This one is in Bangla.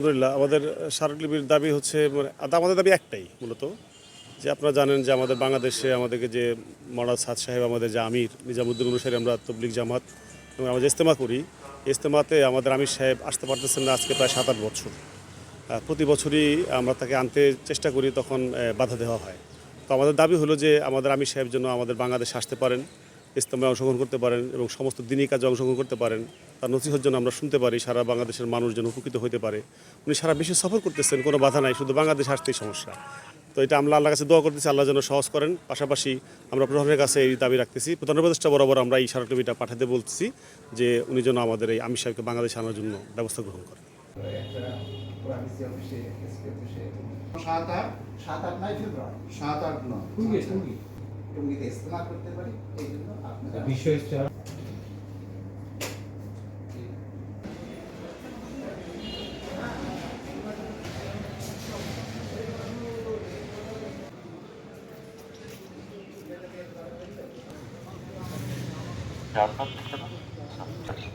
আলহামদুলিল্লাহ, আমাদের স্মারকলিপির দাবি হচ্ছে মানে আমাদের দাবি একটাই মূলত, যে আপনারা জানেন যে আমাদের বাংলাদেশে আমাদেরকে যে মরাদ সাদ সাহেব, আমাদের যে আমির নিজামুদ্দিন অনুসারী, আমরা তবলিক জামাত, এবং আমরা যে ইস্তেমা করি ইস্তেমাতে আমাদের আমির সাহেব আসতে পারতেছেন না আজকে প্রায় সাত আট বছর। প্রতি বছরই আমরা তাকে আনতে চেষ্টা করি, তখন বাধা দেওয়া হয়। তো আমাদের দাবি হলো যে আমাদের আমির সাহেব যেন আমাদের বাংলাদেশে আসতে পারেন। ইস্তেমায় অংশগ্রহণ করতে পারেন এবং সমস্ত দিনই কাজে অংশগ্রহণ করতে পারেন। তার নথিহত যেন আমরা শুনতে পারি, সারা বাংলাদেশের মানুষ যেন উপকৃত হতে পারে। উনি সারা বিশ্বে সফর করতেছেন, কোনো বাধা নাই, শুধু বাংলাদেশ আসতেই সমস্যা। তো এটা আমরা আল্লাহর কাছে দোয়া করতেছি, আল্লাহ যেন সহজ করেন। পাশাপাশি আমরা প্রধানের কাছে এই দাবি রাখতেছি, প্রধান উপদেষ্টা বরাবর আমরা এই স্মারকলিপিটা পাঠাতে বলছি যে উনি যেন আমাদের এই আমির সাহেবকে বাংলাদেশে আনার জন্য ব্যবস্থা গ্রহণ করেন। সাত আট সাত আট নয় সাত আট নয়। টঙ্গিতে ইস্তেমা করতে পারি এই জন্য আপনারা বিশ্ব ইস্তেহার ঝাড়খণ্ড থেকে